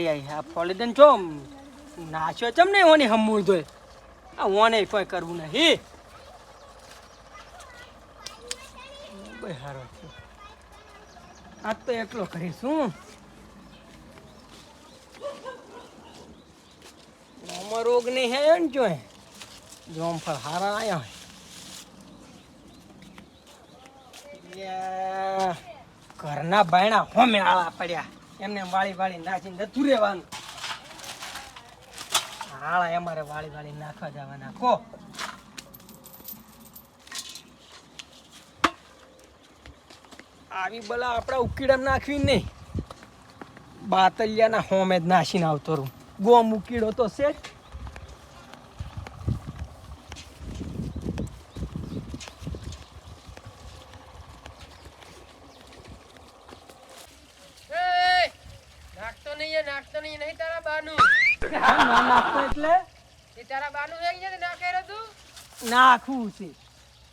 પણ આવી આ ફોલીદન જો નાચ્યો ચમ નહીં, ઓની હમુર ધોય આ ઓને કોઈ કરવું નહીં. હારો છે. તો એકલો કરીશું રોગ નહીં હે ને જો જોમફળ હારા આયા હોય. ઘરના બાયણા હોમે આળા પડ્યા. એમને વાળી વાળી નાખીને જતું રહેવાનું. હાળા અમારે વાળી વાળી નાખવા જવાના. કો આવી બલા આપણા ઉકીડા નાખવી નહીં. બાતલિયાના હોમે જ નાસીને આવતો રહું. ગોમ ઉકીડો તો છે નાખતો નહીં નહીં નહીં તારા બાનું. ના નાખતો એટલે? એ તારા બાનું એક છે નાખે રહ્યો તું? નાખવું છે.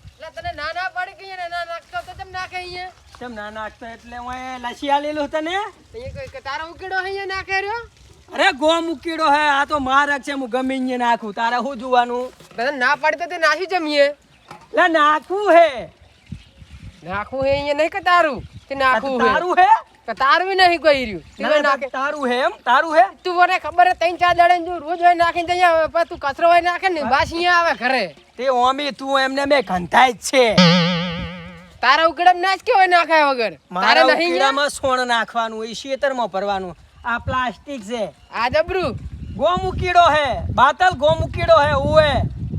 એટલે તને ના ના પાડી કહીએ ને ના નાખતો તો તેમ નાખે અહીંયા? ના નાખતો? એટલે હું લસી આલેલું તને? કોઈ તારો ઉકેડો અહીંયા નાખે રહ્યો? અરે ગો મૂકીડો હે આ તો મારક છે હું ગમે અહીંયા નાખું. તારે શું જોવાનું? ના પાડી તો તે નાસી જમીએ. એટલે નાખવું હે. નાખવું હે અહીંયા નહીં કે તારું? કે નાખું નાખવું તારું હે? તારું નહીં કોઈ રહ્યું તારું હે એમ તારું હે? તું મને ખબર હે ત્રણ ચાર દાડે જો રોજ હોય નાખીને પછી તું કચરો હોય નાખે ને બાસ અહીંયા આવે ઘરે. તે ઓમી તું એમને મેં ઘંધાય જ છે. તારા ઉકડમ નાચ કે હોય નાખાય વગર. તારે નહીં? ઉકીડામાં સોણ નાખવાનું એ શેતરમાં ભરવાનું. આ પ્લાસ્ટિક છે. આ જબરું. ગો મૂકીડો હે બાતલ ગો મૂકીડો હે ઉએ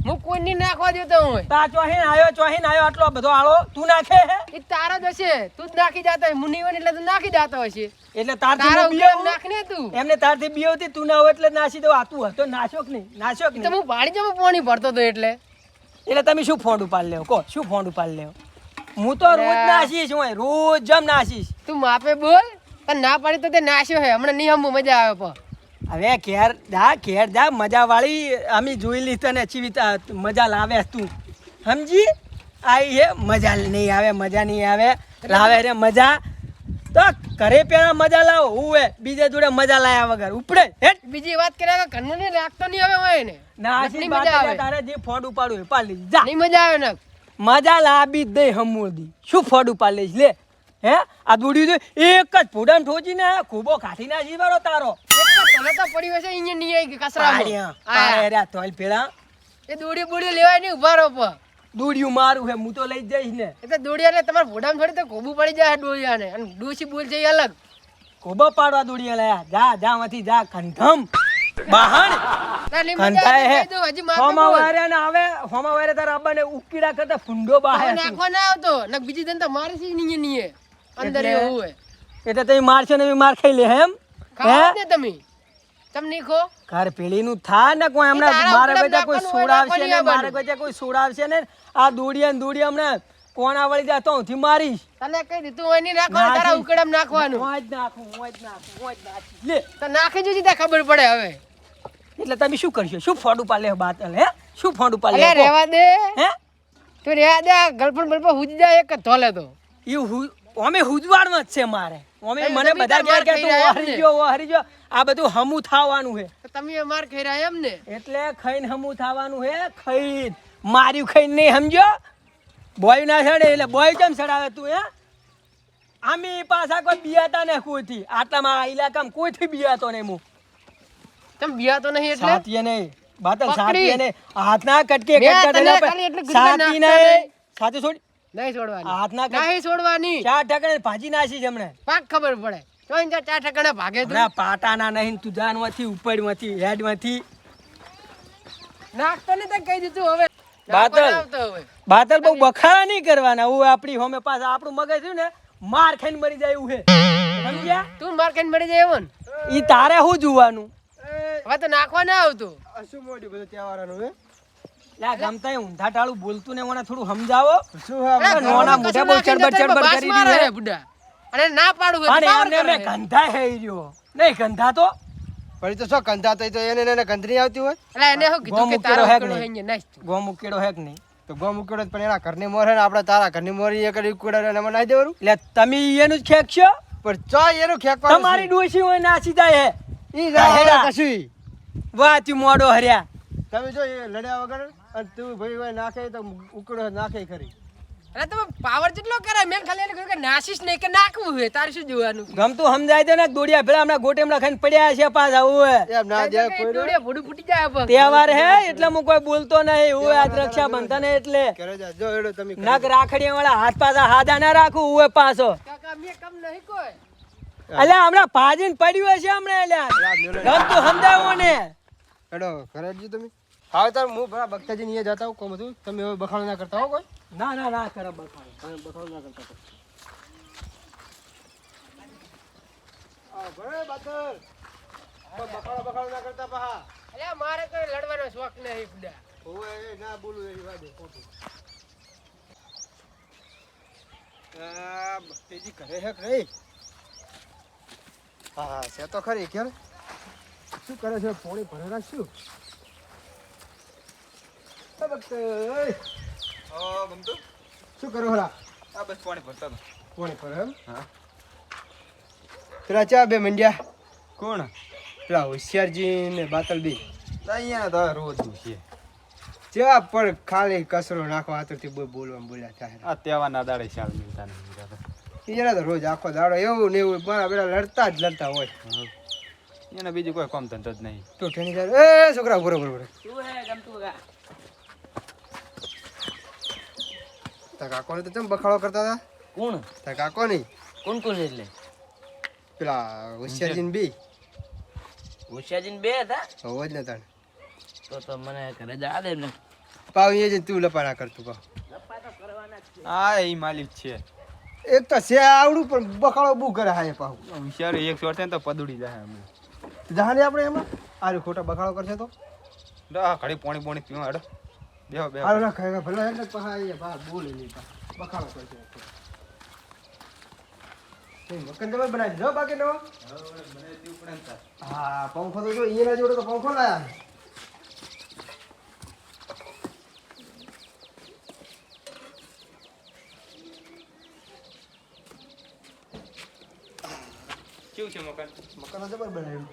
હું કોઈ નહીં નાખવા દેતો હું. તા ચોહીન આવ્યો ચોહીન આવ્યો આટલો બધો આળો તું નાખે હે? એ તારો જ હશે. તું જ નાખી જાતો હોય મુનિ હોય ને એટલે તું નાખી જાતો હશે. એટલે તારથી બીયો? નાખ તું. એમને તારથી બીયોતી તું ના હોય એટલે નાસી દો આ તું હતો નાશો કે નહીં? નાશો કે તો નહીં? હું પાણી જમો પાણી ભરતો તો એટલે. એટલે તમે શું ફોડ ઉપાડ લેવો? કહો શું ફોડ ઉપાડ લેવો? હું તો રોજ. નાસીશ હું રોજ જમ નાસીશ. તું માપે બોલ. પણ ના પાડી તો તે નાશ્યો હે. હમણાં નહીં હમું મજા આવે પણ. હવે ઘેર જા ઘેર જા મજા વાળી અમે જોઈ લી તને ચીવી મજા લાવે તું. સમજી? આઈ હે મજા નહીં આવે મજા નહીં આવે. લાવે રે મજા. તો ઘરે પેલા મજા લાવો હું બીજે જોડે મજા લાયા વગર. ઉપડે હેટ બીજી વાત કર્યા કે ઘરનું નહીં રાખતો નહીં હવે હોય ને ના આટલી મજા આવે. તારે જે ફોડ ઉપાડું પાલી જા. નહીં મજા આવે ને મજા લાવી જ દઈ હમુરદી. શું ફોડ ઉપાડ લઈશ લે. હે? આ દોડ્યું એક જ ફૂડામ ઠોચીને ખૂબો કાઢી નાખી વાળો તારો. તને તો પડી હશે અહીંયા નહીં આવી પાડ્યા, કચરામાં. પાડ્યા આ, રે આ તોલ પેલા. એ દોડી બોડી લેવાય નહીં ઊભા રહો પણ દોડ્યું મારું હે હું તો લઈ જઈશ ને. એટલે દોડિયાને તમારે ભોડામાં થોડી તો કોબું પડી જાય દોડિયાને. અને ડોસી બોલ છે અલગ. કોબો પાડવા દોડ્યા લાયા. જા જા માંથી જા. ખંધમ બહાણ. તારે નહીં મજા કંટાય હે. તો કહી દઉં, હજી માપે હોમા વારે ને આવે હોમા વારે તારા આબાને ઉકીડા કરતા ફુંડો બાહે હવે નાખવા ના આવતો. ને બીજી જન તો મારે છે નહીં અંદર એવું હોય. એટલે તમે મારશો ને માર ખાઈ લે એમ? ખાવા ને તમે. તમે કહો ઘર પેલીનું થા ને કોઈ હમણાં મારે ઉપર કોઈ સોડાવશે ને મારે બધા કોઈ સોડાવશે ને આ દોડિયા ને દોડિયા હમણાં કોણા વળી જાય તો હુંથી મારીશ. તને કઈ દીધું હોય નહીં નાખો તારા ઉકડમ નાખવાનું. હું જ નાખું હું જ નાખું હું જ નાખું. લે. તો નાખી જોજી ત્યાં ખબર પડે હવે. એટલે તમે શું કરશો? શું ફોડ ઉપાડ બાત હે? શું ફોડ ઉપાડ લે? અલ્યા રહેવા દે. હે? તું રહેવા દે ગલપણ બલપણ હુજી જાય એક ધોલે તો. એ હું અમે હુજવાડમાં જ છે મારે. એ મને બધા તાર કે તું હરી? ગયો ઓ હરી ગયો. આ બધું હમુ થવાનું હે તમે માર રહ્યા એમ ને એટલે ખઈન હમુ થવાનું હે ખઈન. માર્યું ખઈન નહીં સમજો? બોય ના સડે એટલે બોય કેમ સડાવે તું હે? આમી પાછા કોઈ બિયાતા ને કોઈથી? આટલામાં આ ઇલાકામાં કોઈથી બિયાતો નહીં હું? તમે બિયાતો નહીં એટલે? સાતીએ નહીં. બાતલ. સાતીએ નહીં. હાથના કટકે કટકા સાતી નહીં. સાતી છોડી. નહીં છોડવાની. હાથના નહીં છોડવાની. ચાર ઠકણે ભાજી નાસી જમણે પાક ખબર પડે. તો અહીં ચાર ચાર ભાગે તું. પાટાના નહીં તું જાનમાંથી ઉપરમાંથી હેડમાંથી. નાખતો ને તો કહી દીધું હવે હવે. બાતલ બહુ બખાડા નહીં કરવાના. હું આપણી હોમે પાસે આપણું મગજ થયું ને માર ખાઈને મરી જાય એવું છે. સમજ્યા? તું માર ખાઈને મરી જાય એવું ઈ તારે શું જોવાનું? હવે તો નાખવા ના આવતું. શું મોડ્યું બધું તહેવારનું હે? લા ગમતા ઊંધા ટાળું બોલતું ને મને થોડું સમજાવો. શું નોના ઘરમાં બહુ ચડબડ તો ચડબડ બાસ કરી મારે દીધી બુડા. અને ના પાડું અને તો પાવર એમને કરે. મેં હે. ગંધા હે રહ્યો નહીં ગંધા તો? પણ તો શું કંધા તો તો એને એને ગંધરી આવતી હોય? એટલે એને શું કીધું કે તારો હે નહીં? અહીંયા નાખ તું. ગો મૂકેડો હે નહીં? તો ગો મૂક્યો પણ એના ઘરની મોર હે ને આપણે તારા ઘરની મોરી એ કરી કુડા ને એમાં દેવાનું? એટલે તમે એનું જ છો પણ ચો એનું ખેક તમારી ડોશી હોય નાસી જાય હે. ઈ. વાહ તું મોડો હર્યા. તમે જો એ લડ્યા વગર અને તું ભાઈ નાખે તો ઉકળો નાખે ખરી. અરે તમે પાવર જેટલો કરે મેં ખાલી એને કહ્યું કે નાશીશ નહીં કે નાખવું હોય તારે શું જોવાનું? ગમતું સમજાય તો ને દોડિયા ભેળા હમણાં ગોટે ખાઈને પડ્યા છે પાછા ઓવે એમ ના કઈ જાય કોઈ દોડિયા દોડે ભૂંડું ફૂટી જાય. તહેવાર હે એટલે હું કોઈ બોલતો નહીં હું આજ રક્ષા બંધન એટલે. કરે જા જો એડો તમે નક રાખડી વાળા હાથ પાછા હાદા ના રાખું હું પાછો. કાકા મે કમ નહીં કોઈ. અલ્યા હમણાં ભાજીન પડ્યું હશે હમણાં અલ્યા. ગમતું સમજાવો ને. એડો કરે જ તમે. હા તાર હું બરા બગતાજી ની જતા હું કોમ હતું? તમે હવે બખાડો ના કરતા હો કોઈ? ના ના ના ખરાબ બખાડો. બખાડો ના કરતા બખાડો બખાડો ના કરતા પહા. અરે મારે તો લડવાનો શોખ નહીં બુડા એ ના બોલું એ વાદે ખોટું. આ બગતેજી કરે છે ખરી નહીં? હા છે તો ખરી કેમ? શું કરે છે? પોણી ભરે રાખશું ગમતું શું કરો હલા? આ બસ પાણી ભરતા હતા. પોણી ભરે એમ? હા. પેલા ચા બે મંડ્યા. કોણ? પેલા હોશિયારજી ને બાતલબી અહીંયા તો રોજ છે. જેવા પણ ખાલી કચરો નાખવા આતુરથી બોલ બોલવા બોલ્યા થાય. આ તહેવારના દાડે શાળ મિલતા નહીં જરા તો રોજ આખો દાડો એવું ને એવું મારા પેલા લડતા જ લડતા હોય. એને બીજું કોઈ કામ ધંધો જ નહીં. તો ઠેની એ છોકરા બરોબર બરોબર શું હે ગમતું તાર કાકોને તો કેમ બખાડો કરતા હતા? કોણ? તા કાકો નહીં કોણ કોણ એટલે? પેલા હોશિયારજી બી. હોશિયારજી બે હતા? હોવ જ ને તાણ તો તો મને ઘરે જા દે ને પાવ એ જ તું લપાડા કરતું પાવ. હા એ માલિક છે. એક તો છે આવડું પણ બખાડો બહુ કરે હા એ પાવ. હોશિયાર એક થાય ને તો પદુડી જાય અમે જાણે આપણે એમાં? આ ખોટા બખાડો કરશે તો? ઘડી પોણી પોણી પીવા હેડો. બેહો બેહો હાલો ના ભલે પહા બહાર બોલે નહીં બખાડો કરશે એ મકાન તમે બનાવી દીધો બાકી નવો હા પંખો તો જો એના જોડે તો પંખો લાયા કેવું છે મકાન? મકાન જબર બનાવ્યું.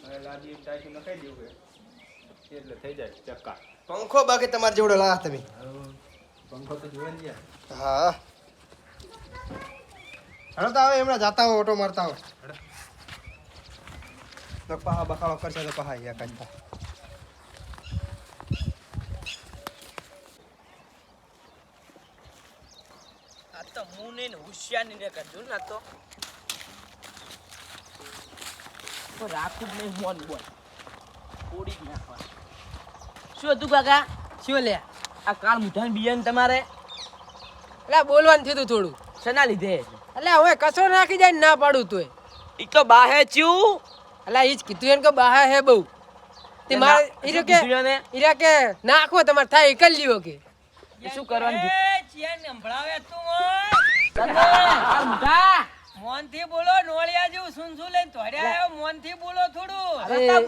હવે લાદી એક નખાઈ દેવું છે. એટલે થઈ જાય ચક્કા પંખો બાકી તમારે જોડે લાયા તમે. પંખો તો જોવે ને હા. હાલો તો હવે હમણાં જાતા હોય ઓટો મારતા હોય. તો પહા બખાડો કરશે તો પહા અહીંયા કાઢતા આ તો હું ને હોશિયારી ને કરજો ને આ તો. રાખું નહીં મોન બોલ ઓડી નાખવા શું હતું કાકા? શું લે? આ કાળ મુઠાન બિયાન તમારે? એટલે બોલવાનું થયું થોડું. શેના લીધે? એટલે હવે કચરો નાખી જાય ના પાડું તોય એ. તો બાહે ચ્યું એટલે એ જ કીધું એમ કે બાહે હે બહુ. તે તે મારે ઈરો કે ઈરા કે નાખો તમારે થાય એકલ લ્યો કે. શું કરવાનું મોનથી બોલો નોળિયા જેવું સુનસુન લઈને તોડ્યા મોનથી બોલો થોડું.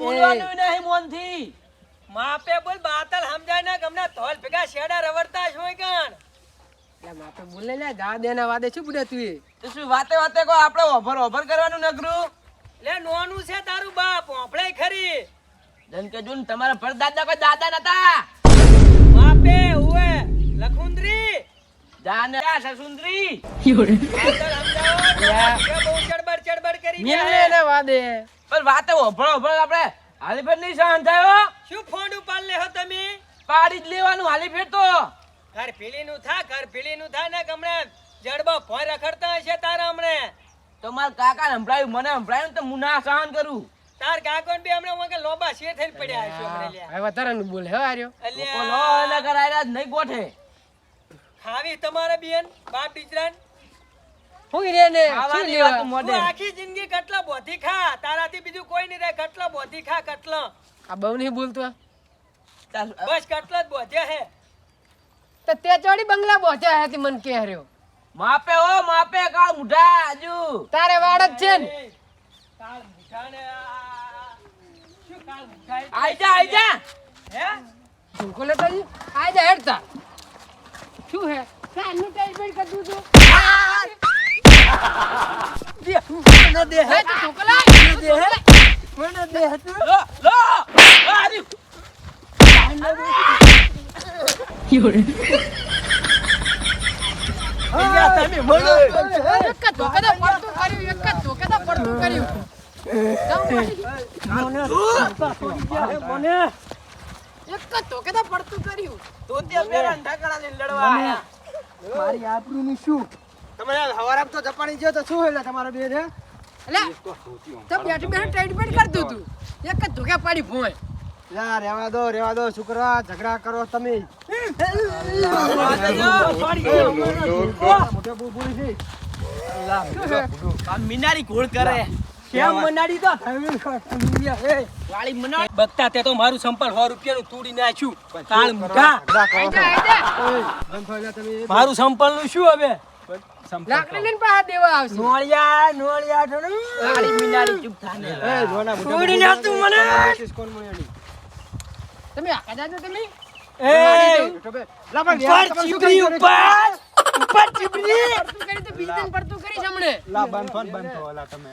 બોલવાનું નહીં મોનથી. માપે બોલ બાતલ સમજાય ને ગમના ધોલ ભેગા શેડા રવડતા છો કણ? એટલે માપે બોલે લે ગા દેના વાદે શું બુડે તું તો શું વાતે વાતે કો આપણે ઓભર ઓભર કરવાનું નગરું? લે નોનું છે તારું બાપ આપણે ખરી. જન કે જોન તમારા પરદાદા કોઈ દાદા નતા. માપે ઉવે લખુંદરી. જાને આ સસુંદરી. બાતલ સમજાવો. બહુ ચડબડ ચડબડ કરી મેલે ને વાદે. પણ વાતે ઓભર ઓભર આપણે. હાલી ફેર નહીં સહન થયો શું ફોન ઉપાડ લેહો તમે? પાડી જ લેવાનું હાલીફેર તો. ઘર ભીલીનું થા ઘર ભીલીનું થા ને ગમણે જડબો ફોન રખડતા હશે તારા હમણે. તો મારા કાકા સંભળાયું મને સંભળાયું તો હું ના સહન કરું. તાર કાકોન બી હમણે વાગે લોબા શેર થઈ પડ્યા છે હમણે લ્યા. હવે વધારાનું બોલે હો આર્યો લોકો લો ના કરાયરા નહીં ગોઠે. ખાવી તમારે બેન બાપ દીકરાન. હું રે ને શું લેવા? આખી જિંદગી કટલા બોધી ખા? તારાથી બીજું કોઈ નહીં રહે. કટલા બોધી ખા કટલા? આ બહુ નહીં બોલતો. બસ કટલા જ બોધ્યા હે. તો તે ચોડી બંગલા પહોંચ્યા હતી મન કે હર્યો માપે ઓ માપે કાળ મુઢા આજુ તારે વાડ જ છે ને. કાળ શું કાળ મુઠાઈ? આઈ જા આઈ જા. હે? ઝુમકો લેતા જી. હેડતા. શું હે? સાનું ટાઈટ કરતું તું. ઢોકલા પડતું કર્યું એક જ ધોકે પડતું કર્યું તો તો લડવા આયા મારી આબરૂનું શું? તમારે હવારામ તો જપાણી ગયો તો શું એટલે તમારા બે છે એટલે તો બેઠી બેઠી ટાઈટ બેટ કરતું તું એક જ ધોકે પાડી ભોય. લા રેવા દો રેવા દો છોકરા ઝઘડા કરો તમે. મિનારી ઘોળ કરે. કેમ મનાડી તો વાળી મનાડી. બગતા તે તો મારું સંપલ 100 રૂપિયાનું તોડી નાખ્યું. કાળ તમે મારું સંપલનું શું હવે? લાકડી લઈને પાછા દેવા આવશે. નોળિયા નોળિયા ઢોળું. વાળી મિનારી ચૂપ થાને. એ જોના છોડી ના તું મને. કોણ મળ્યો તમે જાજો તમે. એ! બેઠો બે. લા પણ યાર, ઉપર શું ચીબડી ઉપર. ઉપર ચીબડી. કરી તો બીજી દિન પડતું કરી હમણે. લા બંધ થો બંધ ઓલા તમે.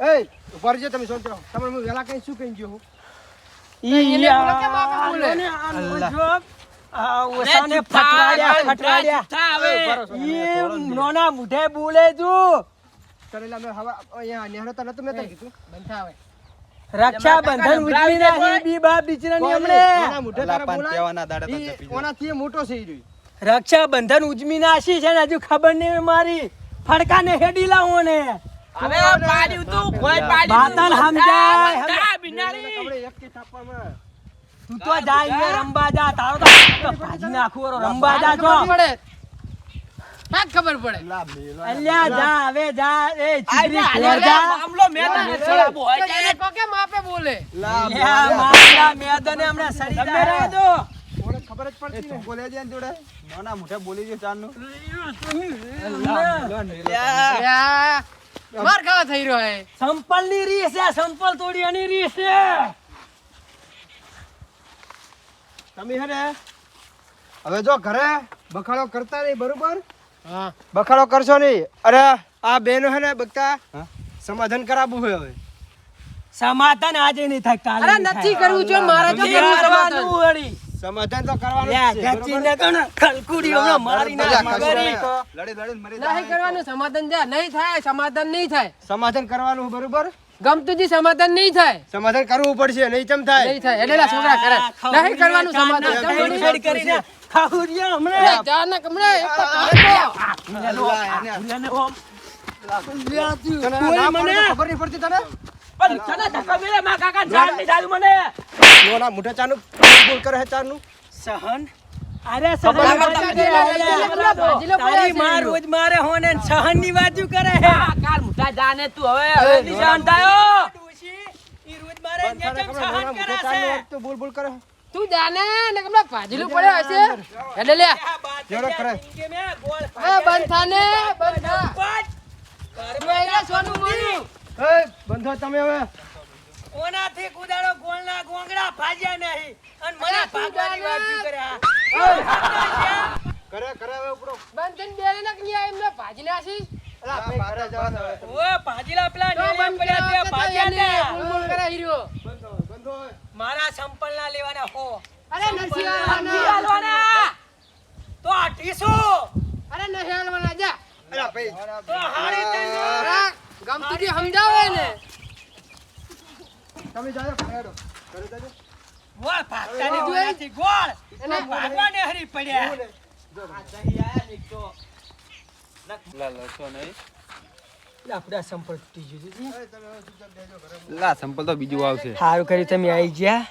એય, ઊભા રહેજો તમે શાંત રહો. હું વહેલા કઈ શું કહી ગયો હું? એને બોલો કેમ આપે બોલે? આને આનો જોબ. આ ઓસાને ફટવાડ્યા ફટવાડ્યા. ઈ નોના મુઢે બોલે તું. કરેલા મેં હવા અહીંયા નેહરો તો નતું મેં તને કીધું. બંધ રક્ષાબંધન ઉજવી નાખી બી બાપ મોઢે તારે મોટો છે ઈ રક્ષાબંધન ઉજવી નાખી છે ને હજુ ખબર નહીં મારી. ફડકાને હેડી લાવો ને. હવે પાડ્યું તું કોઈ પાડ્યું બાતલ સમજાય મિનારી આપણે એક કે થાપવામાં. તું તો જાય અહીંયા રંબા જા તારો તો ભાજી નાખું ઓરો રંબા જા. છો ખબર પડે? અલ્યા જા હવે જા એ જા. મામલો મેદાન બોલે. મેદાને હમણાં દો ખબર જ પડતી. બોલે માર ખાવા થઈ રહ્યો હે. સંપલની રીસ છે સંપલ તોડી એની રીસ છે. તમે હે ને? હવે જો ઘરે બખાડો કરતા નહીં બરોબર? હા. બખાડો કરશો નહીં. અરે આ બેનો હે ને બગતા સમાધાન કરાવવું હોય હવે. સમાધાન આજે નહીં થાય કાલે અરે નથી કરવું જો મારા જો કરવાનું સમાધાન. સમાધાન તો કરવાનું છે, ગચીને તો ને મારી. નહીં કરવાનું સમાધાન જા નહીં થાય સમાધાન નહીં થાય સમાધાન કરવાનું બરોબર ગમતું જી સમાધાન નહીં થાય સમાધાન કરવું પડશે નહીં ચમ થાય નહીં થાય એટલે છોકરા કરે નહીં કરવાનું સમાધાન કરીને હમણાં. એક. ઓમ. કોઈ મને- ખબર નહીં પડતી તને પણ તને ધક્કો મેલે માં કાકા જાનની થાતું મને. નોના મોઢા ચાનું બોલ કરે છે ચારનું સહન? અરે તારી માં રોજ મારે હોને સહનની વાતું કરે હે કાલ મુઠા જાને તું હવે હવે ની થયો ડોશી, ઈ રોજ મારે ખબર સહન કરે છે? તું બોલ બોલ કરે. તું જાને ને કમળા ભાજીલું પડે હશે? એટલે લે જોડો કરે. કે મેં? ગોળ એ બંધાને બંધા. તું અહીંયા સોનું મોનું એ બંધો તમે હવે. ઓનાથી કુદાડો ગોળના ગોંગડા ભાજ્યા નહીં. અને મને ભાગવાની વાત વાતું કરે આ. કરે કરે હવે ઉપડો બંધન થઈને બેરે ને કે અહીંયા એમને ભાજી નાસી અલા, ભાઈ, ઘરે જવા ઓ ભાજીલા પેલા તો પડ્યા કર્યા ભાજ્યા ને. બોલ બોલ કરે હીરો બંધો બંધો મારા સંપલ ના લેવાના હો. અરે નથી હાલવાના. તો આ ટીસુ અરે નથી હાલવાના જા. અલા, ભાઈ. તો હારી જી સમજાવે ને. તમે ઘરે હેડો. ઘરે જાજો. ગોળ ભાગતાની દુનિયાથી ગોળ. એને તો ભાગવાને હરી પડ્યા. આ ને. આયા તૂટી લા લા સંપલ તો બીજું આવશે. સારું કર્યું તમે આવી ગયા.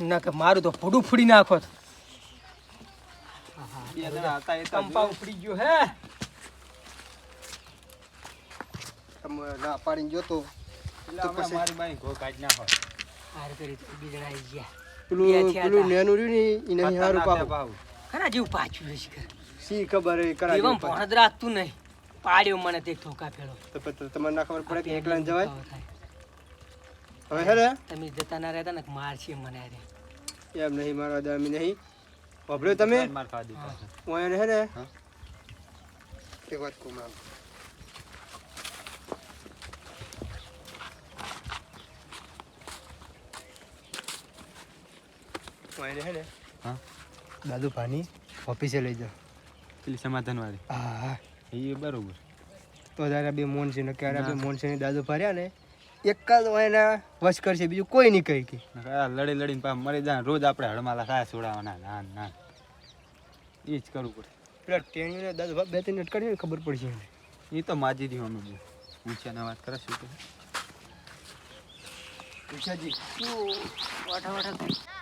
ના કે મારું તો ફોડું ફૂડી નાખો કંપા ઉપડી ગયો હે. તમે ના પાડીને જોતો તો પછી મારી બાઈ ઘો કાઢી ના હોય કર્યું કરી બે જણા આવી ગયા. પેલું પેલું નેનું રહ્યું ને ઈ હારું પાહું. ખરા જેવું પાછું રહેશે કર સી ખબર એ કરાવી એવા ઉપર. ભણદ રાખતું નહીં. પાડ્યો મને તે ઠોકા ફેરો તો તમને ના ખબર પડે કે એકલા જવાય? હવે હે ને? તમે જતા ના રહેતા ને માર છે મને અરે એમ નહીં મારવા દે અમે નહીં. વાપર્યો તમે? માર ખાવા દીધા. હું એને હે ને? એક વાત કહું હે ને? હા. દાદુ ભાની ઓફિસે લઈ જાઓ. પેલી સમાધાન વાળી હા હા. એ બરોબર. તો તારા બે મોન છે ને ક્યારે બે મોન છે દાદુ ભર્યા ને એક જ એના વશ કરશે બીજું કોઈ નહીં કહી કે. આ લડી લડીને પાછા મરી જાય રોજ આપણે હળમાલા ખાયા છોડાવવાના ના ના. એ જ કરવું પડે. પેલા ટેણીને દાદુ બે ત્રણ કાઢીને ખબર પડશે એ તો માજી દી અમે ઊંચાના વાત કરે શું.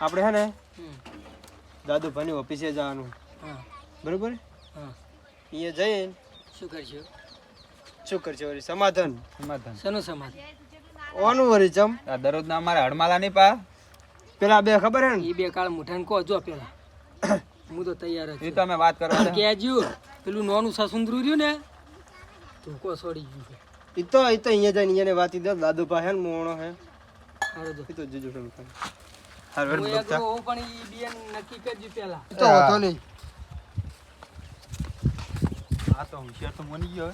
આપણે હે ને હમ. દાદુ ભાઈની ઓફિસે જવાનું. હા. બરોબર? હા. અહીંયા જઈને શું કરશું? શું કરશે વળી? સમાધાન. સમાધાન. શેનું સમાધાન? ઓનું વળી ચમ આ દરરોજના અમારે હડમાલા નહીં પા. પેલા બે ખબર હે ને? એ બે કાળ મુઠાને કહો જો પેલા. હું તો તૈયાર છું. એ તો અમે વાત કરવા છું કહેજો પેલું નોનું સસુંદરું રહ્યું ને તો કો છોડી ગયું છે. એ તો એ તો અહીંયા જઈને અહીંયાને વાતી દો દાદુ પા હે ને મોણો હે. તો જોજો તમે ખાલી. હું એકલો હોઉં પણ ઈ બેન નક્કી કરજો પેલા તો હોતો નહીં. આ તો હોશિયાર તો મની ગયો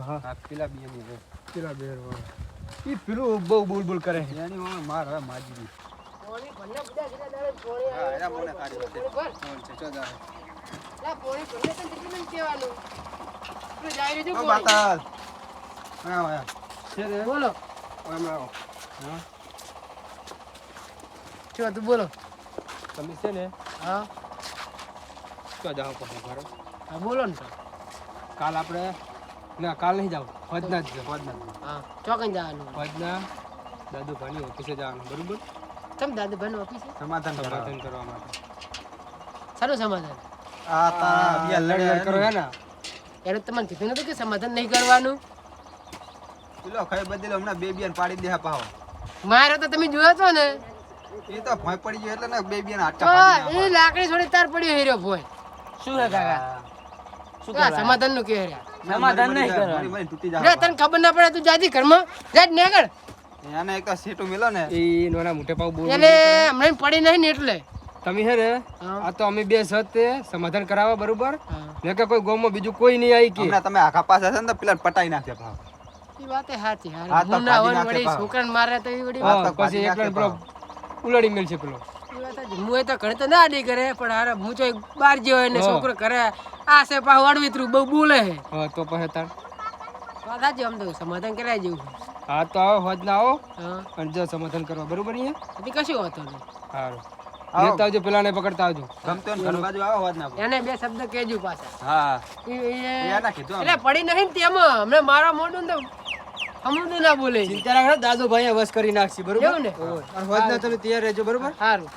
હા. આ પેલા બી એની હવે પેલા બે વાળા. ઈ પેલું બહુ બોલ બોલ કરે. એની માર હવે માજી દી પોણી ભરને બધા જેટલા દાડે પોણી હા, એના મોને કાઢી છે. ચો જા લા, પોણી ભરને તને કેટલું મને કહેવાનું? જાય રહ્યું છે પોણી. બાતાલ. હા હા. બોલો. હા. શું હતું બોલો. તમે છે ને હા? શું જાઓ પછી મારો હા બોલો ને કાલ આપણે ના કાલ નહીં જાવ. ફજના જ જાવ ફજના હા ચોકન જવાનું. ફજના દાદુ ભાઈની ઓફિસે જવાનું બરોબર? તમે દાદુ ભાઈ ઓફિસે? સમાધાન સમાધાન કરવા માટે. સારું સમાધાન. આ તા બે લડ લડ કરો હે ને એને તમને કીધું નતું કે સમાધાન નહીં કરવાનું. પેલો ખાઈ બદલો હમણાં બે બિયાન પાડી દે પાહો. મારે તો તમે જોયો છો ને. એ તો ભોય પડી ગયો એટલે ને બે બે તો એ લાકડી થોડી તાર પડ્યો હેર્યો ભોય. શું હે. કાકા આ સમાધાનનું કે હેર્યા સમાધાન નહીં કરવાનું. તૂટી રે તને ખબર ના પડે તું જાજી ઘરમાં? જા જ નેકળ એને એક સીટો મિલો ને. એ નોના મોટે પાવ બોલ એટલે હમણાં પડી નહીં ને એટલે. તમે હે ને આ તો અમે બે સત તે સમાધાન કરાવવા બરોબર. ને કે કોઈ ગોમમાં બીજું કોઈ નહીં આવી કે. તમે આખા પાસે છે ને પેલા પટાઈ નાખે ભાવ. એ વાત સાચી હારી. હા, હું ના હોય વળી છોકરાને મારે તો એ વળી પછી એકલા ઉલાડી મેલ છે પેલો. હું એ તો ઘણી તો ના આડી કરે પણ હારે હું તો બાર ગયો હોય ને છોકરો કરે આ છે પાછું અડવિતરું બહુ બોલે હે હા તો પછી તાર. વાત જેમ તો સમાધાન કરાય જેવું હા તો આવો હોજ ના આવો. હા. અને જો સમાધાન કરવા બરોબર અહીંયા પછી કશું વાત નહીં. સારું લેતા આવજો પેલા ને પકડતા આવજો. ગમતો ને ઘર બાજુ આવો વાત ના એને બે શબ્દ કહેજો પાછા. હા. એ ના કીધું એટલે પડી નહીં તેમ હમણાં મારા મોઢું ને તો ના બોલે ચિંતા રાખો દાદો ભાઈ વસ કરી નાખશે બરોબર? એવું ને? અને હોજ ના તમે તૈયાર રહેજો બરોબર? સારું.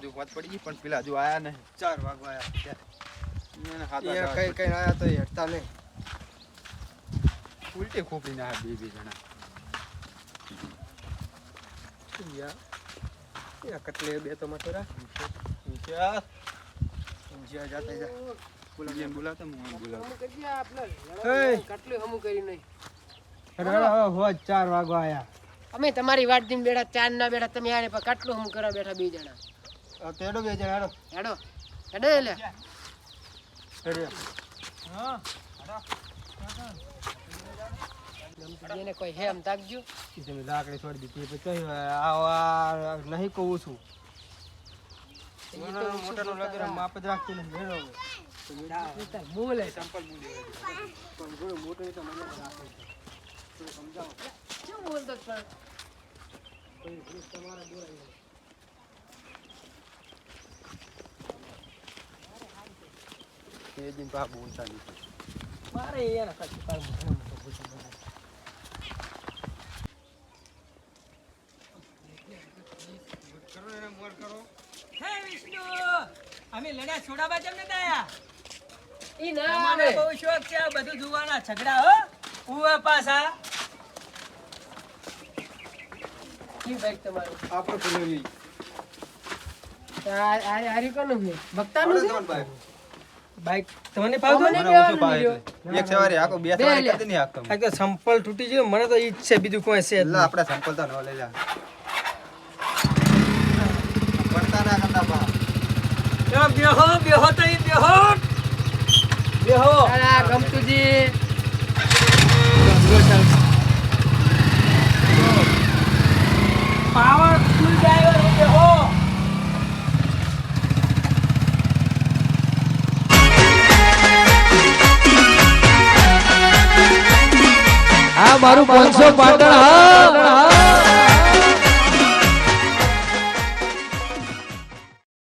હજુ વાત પડી ગઈ પણ પેલા હજુ આયા નહીં. ચાર વાગવા આયા. કઈ કઈ આયા તો હેડતા નહીં. ઉલટી ખોપડી ના બે બે જણા. કટલે બે તો મતો રાખ. ઊંચા. ઊંઝિયા જાતા જા બોલાવીને બોલાવતા હું આને બોલાવતો. હમું કરી આ આપણે હે. હમું કર્યું નહીં. હેડો, હેડો, હોજ ચાર વાગો આયા. અમે તમારી વાટ દીને બેઠા ચાર ના બેઠા તમે આને પણ કેટલું હમું કરવા બેઠા બે જણા. આ બે જણા હેડો. હેડો. હેડો એટલે હેડો. એને કોઈ હેમ તાકજો તમે લાકડી છોડી દીધી. પછી આ નહીં કહું છું. મોટાનું લગેરા માપ જ રાખતું નથી. બોલે. પણ થોડું મોટું તો મને રાખે. શું બોલતો પણ. અમે લડ્યા છોડાવા જમ નતા આયા. ઈ ના મને બહુ શોખ છે આ બધું જોવાના છગડા હો. ઉવા પાસા કી બેગ તમારું. આપણો પેલું સંપલ તૂટી ગયો મને તો ઈ છે બીજું કોઈ છે એટલે આપણે સંપલ તો ન લઈ લે. માં બેહો બેહો તો બેહો. બેહો. ગમતુજી. પાવર ફૂલ ડ્રાઈવર બેહો. હા મારું પાંચસો પાટણ હા.